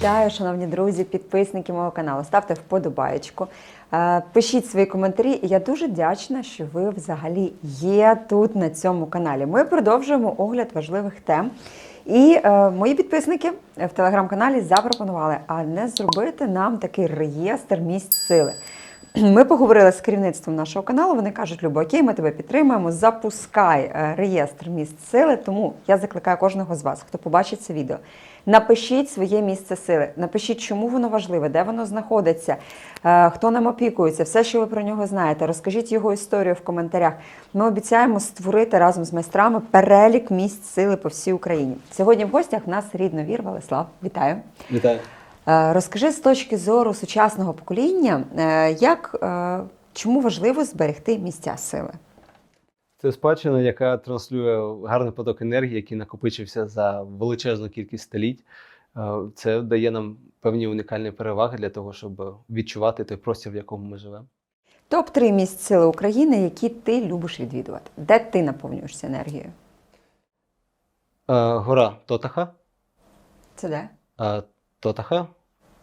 Вітаю, шановні друзі, підписники мого каналу. Ставте вподобаєчку, е, пишіть свої коментарі. Я дуже вдячна, що ви взагалі є тут на цьому каналі. Ми продовжуємо огляд важливих тем. І е, мої підписники в телеграм-каналі запропонували, а не зробити нам такий реєстр місць сили. Ми поговорили з керівництвом нашого каналу. Вони кажуть, Любо, окей, ми тебе підтримуємо. Запускай е, реєстр місць сили. Тому я закликаю кожного з вас, хто побачить це відео. Напишіть своє місце сили, напишіть, чому воно важливе, де воно знаходиться, е, хто ним опікується, все, що ви про нього знаєте. Розкажіть його історію в коментарях. Ми обіцяємо створити разом з майстрами перелік місць сили по всій Україні. Сьогодні в гостях в нас рідновір Валислав. Вітаю. Вітаю. Е, Розкажи з точки зору сучасного покоління, е, як е, чому важливо зберегти місця сили? Це спадщина, яка транслює гарний поток енергії, який накопичився за величезну кількість століть. Це дає нам певні унікальні переваги для того, щоб відчувати той простір, в якому ми живемо. Топ 3 місць сили України, які ти любиш відвідувати. Де ти наповнюєшся енергією? Е, Гора Тотаха. Це де? Е, Тотаха.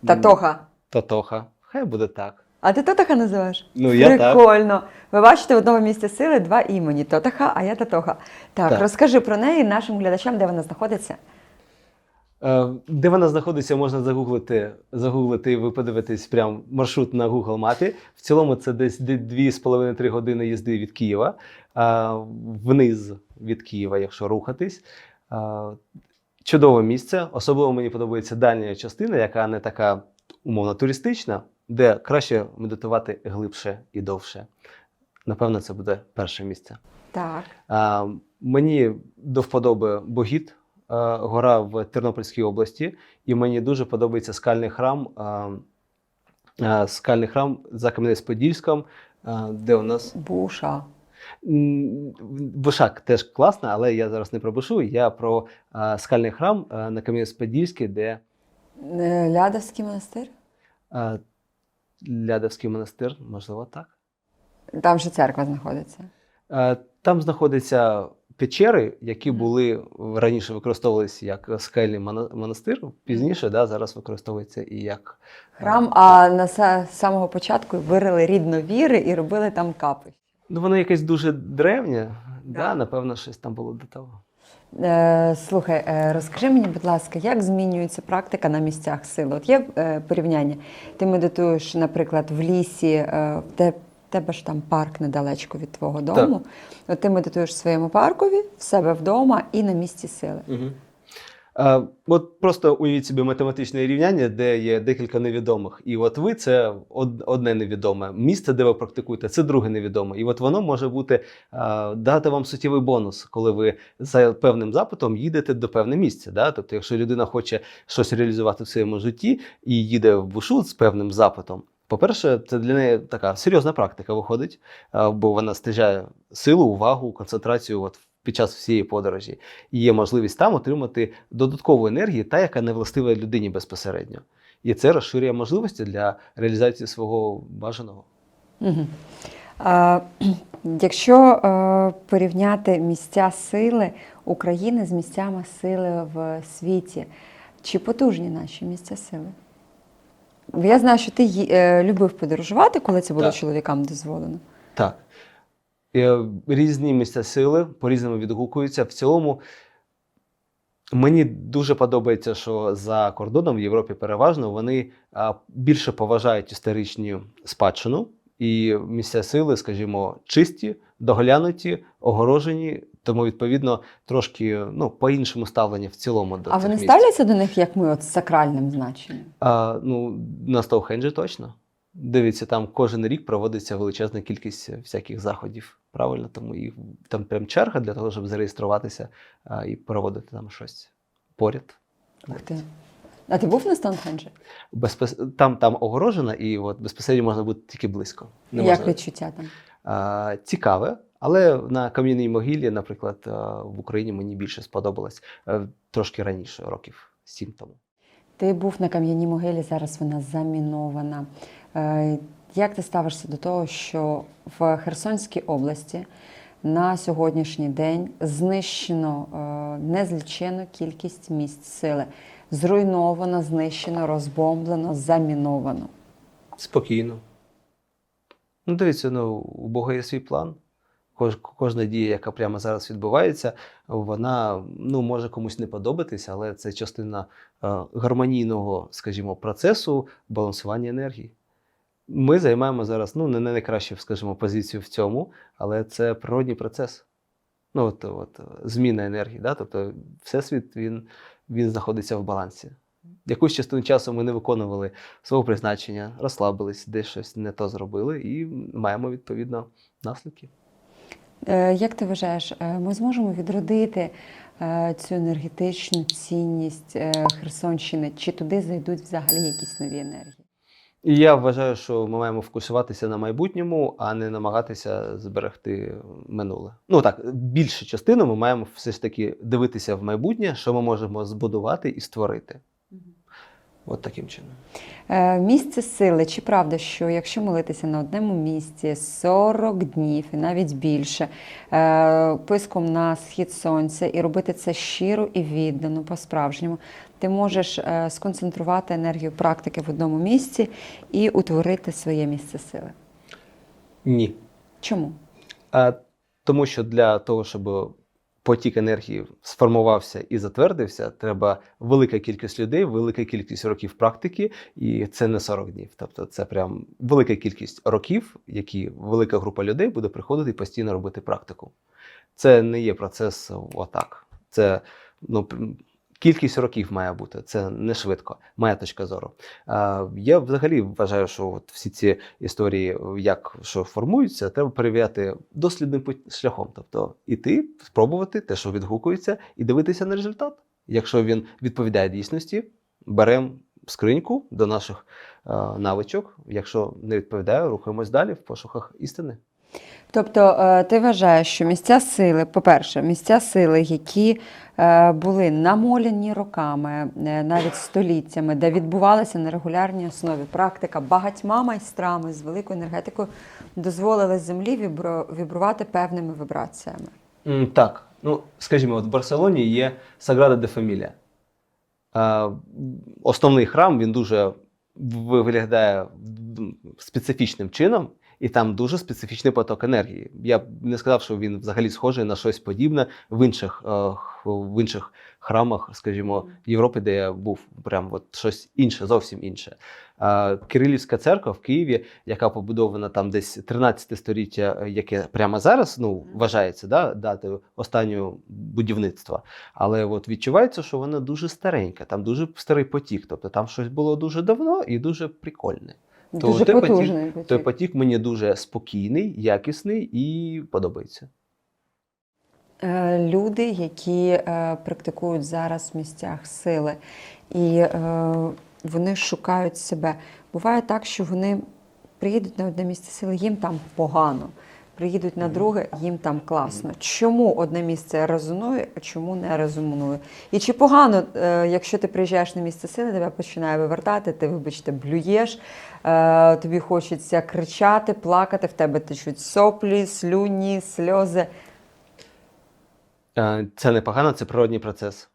Татоха. Тотоха. Хай буде так. А ти Тотаха називаєш? Ну, я так. Прикольно. Ви бачите, в одному місці сили два імені: Тотаха, а я Татоха. Так, Так. розкажи про неї нашим глядачам, де вона знаходиться. Е, Де вона знаходиться, можна загуглити, загуглити і ви подивитесь прям маршрут на Google мапі. В цілому це десь 2,5-3 години їзди від Києва, е, вниз від Києва, якщо рухатись. Чудове місце. Особливо мені подобається дальня частина, яка не така умовно туристична, де краще медитувати глибше і довше. Напевно, це буде перше місце. Так. А, мені до вподоби Богіт, а, гора в Тернопільській області, і мені дуже подобається скальний храм, а, а, скальний храм за Кам'янець-Подільськом, де у нас Буша. М, Бушак теж класно, але я зараз не про Бушу, я про а, скальний храм а, на Кам'янець-Подільській, де Е, Лядовський монастир. а, Лядовський монастир, можливо, так. Там же церква знаходиться. Е, Там знаходяться печери, які були раніше використовувалися як скельний монастир. Пізніше да, зараз використовується і як Храм, а на са- самого початку вирили рідновіри і робили там капи. Ну, воно якесь дуже древнє. Да. Да. напевно, щось там було до того. Е, слухай, е, розкажи мені, будь ласка, як змінюється практика на місцях сили? От є е, порівняння. Ти медитуєш, наприклад, в лісі, е, в те- тебе ж там парк недалечко від твого дому. От ти медитуєш в своєму паркові, в себе вдома і на місці сили. Угу. Е, от просто уявіть собі математичне рівняння, де є декілька невідомих. І от ви це одне невідоме. Місце, де ви практикуєте, це друге невідоме. І от воно може бути е, дати вам суттєвий бонус, коли ви за певним запитом їдете до певне місця. Да? Тобто, якщо людина хоче щось реалізувати в своєму житті і їде в бушу з певним запитом. По-перше, це для неї така серйозна практика виходить, е, бо вона стяжає силу, увагу, концентрацію от під час всієї подорожі. І є можливість там отримати додаткову енергію, та яка не властива людині безпосередньо. І це розширює можливості для реалізації свого бажаного. Угу. А, якщо е, порівняти місця сили України з місцями сили в світі, чи потужні наші місця сили? Я знаю, що ти е, любив подорожувати, коли це було Так. чоловікам дозволено. Так. Е, Різні місця сили по-різному відгукуються. В цілому мені дуже подобається, що за кордоном в Європі переважно вони більше поважають історичну спадщину, і місця сили, скажімо, чисті, доглянуті, огорожені. Тому, відповідно, трошки ну, по-іншому ставлення в цілому до а цих вони місць. ставляться до них, як ми, от з сакральним значенням? А, ну, на Стоухенджі точно. Дивіться, там кожен рік проводиться величезна кількість всяких заходів. Правильно, тому і там прям черга для того, щоб зареєструватися а, і проводити там щось поряд. Ух ти. А ти був на Стоунхенджі? Безпос... Там, там огорожено, і от безпосередньо можна бути тільки близько. Не Як можна... відчуття там? а, цікаве, але на кам'яній могилі, наприклад, в Україні мені більше сподобалось е, трошки раніше, років сім тому. Ти був на кам'яній могилі, зараз вона замінована. Е, Як ти ставишся до того, що в Херсонській області на сьогоднішній день знищено е, незлічену кількість місць сили? зруйновано, знищено, розбомблено, заміновано? Спокійно. Ну, дивіться, ну, у Бога є свій план. Кож, кожна дія, яка прямо зараз відбувається, вона ну, може комусь не подобатися, але це частина е, гармонійного, скажімо, процесу балансування енергії. Ми займаємо зараз ну, не найкращу, скажімо, позицію в цьому, але це природній процес. Ну, от, от, зміна енергії. Да? Тобто, всесвіт він, він знаходиться в балансі. Якусь частину часу ми не виконували свого призначення, розслабились, десь щось не то зробили, і маємо відповідно наслідки. Е, Як ти вважаєш, е, ми зможемо відродити е, цю енергетичну цінність Херсонщини? Чи туди зайдуть взагалі якісь нові енергії? І я вважаю, що ми маємо фокусуватися на майбутньому, а не намагатися зберегти минуле. Ну так, більшу частину ми маємо все ж таки дивитися в майбутнє, що ми можемо збудувати і створити. От таким чином. Е, Місце сили. Чи правда, що якщо молитися на одному місці 40 днів і навіть більше, е, писком на схід сонця, і робити це щиро і віддано, по-справжньому, ти можеш е, сконцентрувати енергію практики в одному місці і утворити своє місце сили? Ні. Чому? А, тому що для того, щоб потік енергії сформувався і затвердився, треба велика кількість людей, велика кількість років практики, і це не 40 днів. Тобто, це прям велика кількість років, які велика група людей буде приходити і постійно робити практику. Це не є процес отак. Це ну, кількість років має бути. Це не швидко. Моя точка зору. Я взагалі вважаю, що от всі ці історії, як що формуються, треба перевіряти дослідним шляхом. Тобто іти, спробувати те, що відгукується, і дивитися на результат. Якщо він відповідає дійсності, беремо скриньку до наших навичок. Якщо не відповідає, рухаємось далі в пошуках істини. Тобто е, ти вважаєш, що місця сили, по-перше, місця сили, які е, були намоляні роками, е, навіть століттями, де відбувалася на регулярній основі практика багатьма майстрами з великою енергетикою, дозволили землі вібрувати певними вібраціями. Так, ну скажімо, от в Барселоні є Саграда де Фамілія. Основний храм він дуже виглядає специфічним чином, і там дуже специфічний поток енергії. Я б не сказав, що він взагалі схожий на щось подібне в інших, е, в інших храмах, скажімо, Європи, де я був, прям от щось інше, зовсім інше. Е, Кирилівська церква в Києві, яка побудована там десь 13 століття, е, яке прямо зараз ну, вважається да, датою останнього будівництва. Але от відчувається, що вона дуже старенька, там дуже старий потік. Тобто там щось було дуже давно і дуже прикольне. То Дуже той потік- потужний. Той потік. потік мені дуже спокійний, якісний і подобається. Е, Люди, які е, практикують зараз в місцях сили, і е, вони шукають себе. Буває так, що вони приїдуть на одне місце сили, їм там погано. Приїдуть на друге, їм там класно. Чому одне місце резонує, а чому не резонує? І чи погано, е, якщо ти приїжджаєш на місце сили, тебе починає вивертати, ти, вибачте, блюєш, е, тобі хочеться кричати, плакати, в тебе течуть соплі, слюні, сльози. Е, Це непогано, це природній процес.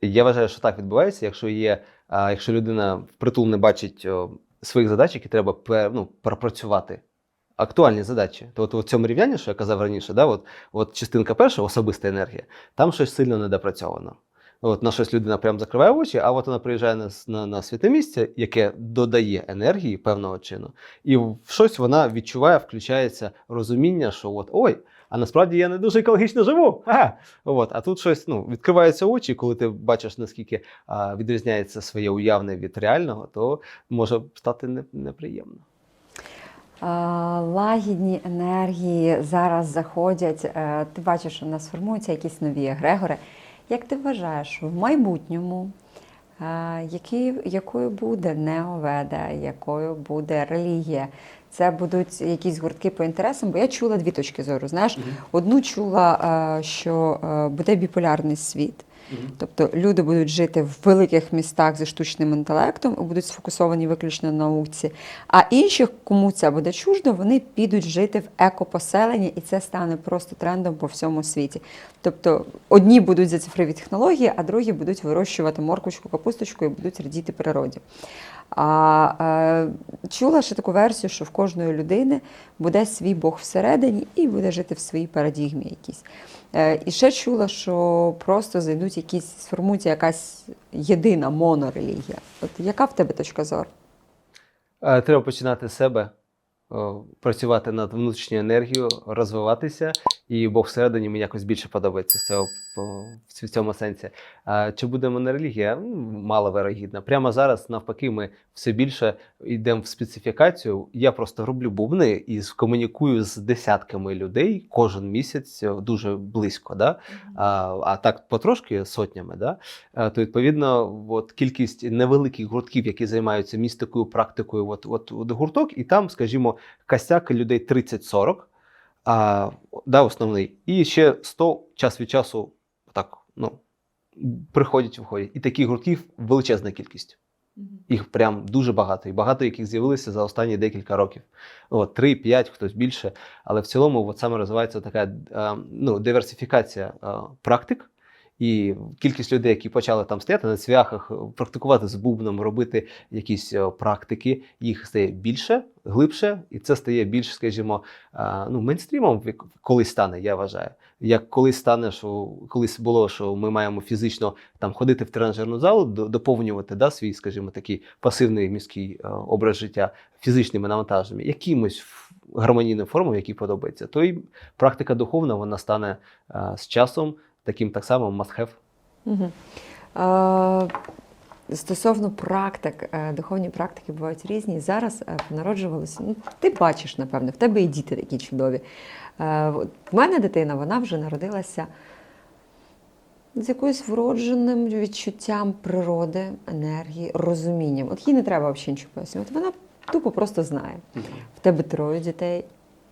Я вважаю, що так відбувається, якщо є, якщо людина впритул не бачить своїх задач, які треба ну, пропрацювати. Актуальні задачі. То от у цьому рівнянні, що я казав раніше, да, от, от частинка перша, особиста енергія, там щось сильно недопрацьовано. От на щось людина прям закриває очі, а от вона приїжджає на, на, на святе місце, яке додає енергії певного чину, і в щось вона відчуває, включається розуміння, що от ой, а насправді я не дуже екологічно живу. Ага. От, а тут щось ну, відкриваються очі, коли ти бачиш, наскільки а, відрізняється своє уявне від реального, то може стати не, неприємно. Лагідні енергії зараз заходять. Е, Ти бачиш, що у нас формуються якісь нові егрегори. Як ти вважаєш, в майбутньому е, який, якою буде неоведа, якою буде релігія? Це будуть якісь гуртки по інтересам, бо я чула дві точки зору. Знаєш, одну чула, е, що буде біполярний світ. Тобто люди будуть жити в великих містах зі штучним інтелектом і будуть сфокусовані виключно на науці. А інших, кому це буде чуждо, вони підуть жити в екопоселенні, і це стане просто трендом по всьому світі. Тобто одні будуть за цифрові технології, а другі будуть вирощувати морквочку, капусточку і будуть радіти природі. А е, чула ще таку версію, що в кожної людини буде свій Бог всередині і буде жити в своїй парадігмі якійсь. Е, і ще чула, що просто зайдуть якісь, сформується якась єдина монорелігія. От яка в тебе точка зору? Е, Треба починати з себе, працювати над внутрішньою енергією, розвиватися, і Бог всередині мені якось більше подобається з цього в цьому сенсі. А чи буде монорелігія? М, Мало вирогідно. Прямо зараз, навпаки, ми все більше йдемо в специфікацію. Я просто роблю бубни і комунікую з десятками людей кожен місяць е, дуже близько. Да? а, а так потрошки сотнями, да? Е, то відповідно, от кількість невеликих гуртків, які займаються містикою, практикою, от, от, от гурток, і там, скажімо, костяк людей 30-40, а, да, основний, і ще 100 час від часу так, ну, приходять, виходять. І таких гуртків величезна кількість. Їх прям дуже багато, і багато яких з'явилися за останні декілька років. От, 3, 5, хтось більше. Але в цілому от саме розвивається така е, ну, диверсифікація е, практик. І кількість людей, які почали там стояти на цвяхах, практикувати з бубном, робити якісь е, практики, їх стає більше, глибше, і це стає більш, скажімо, е, ну, мейнстрімом колись стане, я вважаю. Як колись стане, що колись було, що ми маємо фізично там ходити в тренажерну залу, доповнювати да, свій, скажімо, такий пасивний міський е, образ життя фізичними навантаженнями, якимось гармонійною формою, який подобається, то і практика духовна вона стане е, з часом таким так само must-have. Угу. Е, стосовно практик, е, духовні практики бувають різні. Зараз е, народжувалися, ну, ти бачиш, напевно, в тебе і діти такі чудові. Е, в мене дитина, вона вже народилася з якоюсь вродженим відчуттям природи, енергії, розумінням. От їй не треба взагалі нічого пояснювати. Вона тупо просто знає. В тебе троє дітей,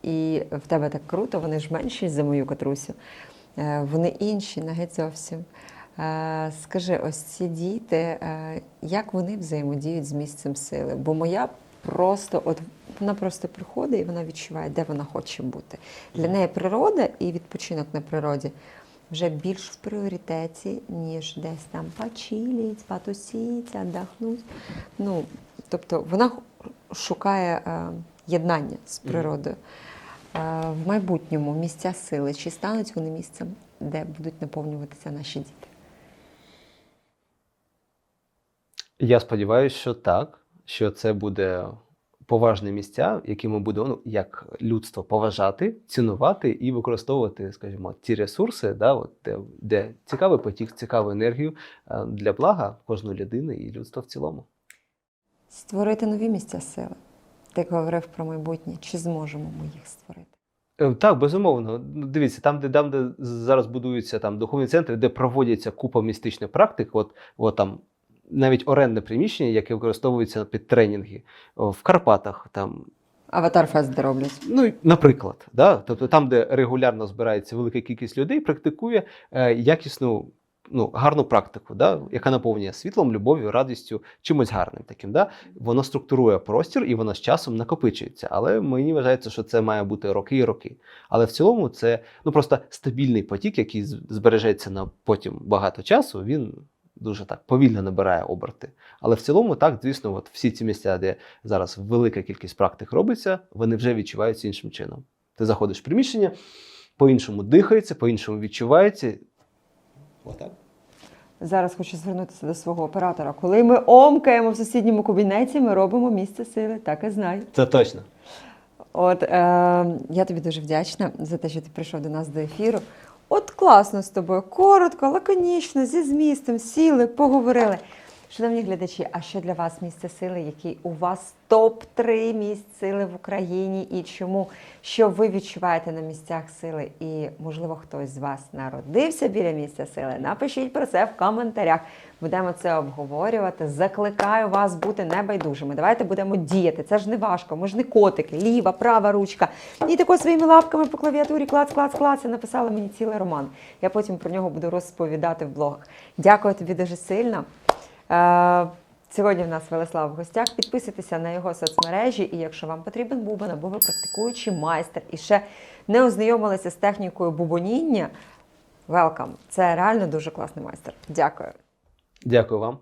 і в тебе так круто, вони ж менші за мою катрусю. Е, Вони інші, навіть зовсім. Е, Скажи, ось ці діти, е, як вони взаємодіють з місцем сили? Бо моя просто, от вона просто приходить і вона відчуває, де вона хоче бути. Для неї природа і відпочинок на природі вже більш в пріоритеті, ніж десь там почиліть, потусіть, віддохнуть. Ну, тобто вона шукає єднання з природою. В майбутньому місця сили, чи стануть вони місцем, де будуть наповнюватися наші діти? Я сподіваюся, що так, що це буде поважне місця, які ми будемо ну, як людство поважати, цінувати і використовувати, скажімо, ті ресурси, да, от, де, де цікавий потік, цікаву енергію е, для блага кожної людини і людства в цілому. Створити нові місця сили. Ти говорив про майбутнє. Чи зможемо ми їх створити? Е, Так, безумовно. Ну, Дивіться, там, де, там, де зараз будуються там духовні центри, де проводяться купа містичних практик, от, от там навіть орендне приміщення, яке використовується під тренінги в Карпатах, там Аватар Фест де роблять. Ну, наприклад, да? тобто там, де регулярно збирається велика кількість людей, практикує е, якісну, ну, гарну практику, да? яка наповнює світлом, любов'ю, радістю, чимось гарним таким. Да? Воно структурує простір і воно з часом накопичується. Але мені вважається, що це має бути роки і роки. Але в цілому це ну, просто стабільний потік, який збережеться на потім багато часу. Він дуже так повільно набирає оберти. Але в цілому, так, звісно, от всі ці місця, де зараз велика кількість практик робиться, вони вже відчуваються іншим чином. Ти заходиш в приміщення, по-іншому дихається, по-іншому відчувається. Отак. Зараз хочу звернутися до свого оператора. Коли ми омкаємо в сусідньому кабінеті, ми робимо місце сили, так і знай. Це точно. От е, я тобі дуже вдячна за те, що ти прийшов до нас до ефіру. От класно з тобою, коротко, лаконічно, зі змістом, сіли, поговорили. Шановні глядачі, а що для вас місце сили? Який у вас топ-3 місць сили в Україні і чому? Що ви відчуваєте на місцях сили? І, можливо, хтось з вас народився біля місця сили? Напишіть про це в коментарях. Будемо це обговорювати. Закликаю вас бути небайдужими. Давайте будемо діяти. Це ж не важко. Ми ж не котики, ліва, права ручка. І тако своїми лапками по клавіатурі клац, клац, клац. І написали мені цілий роман. Я потім про нього буду розповідати в блогах. Дякую тобі дуже сильно. Е, Сьогодні в нас Велеслав в гостях. Підписуйтеся на його соцмережі, і якщо вам потрібен бубон, або ви практикуючий майстер і ще не ознайомилися з технікою бубоніння, welcome. Це реально дуже класний майстер. Дякую. Дякую вам.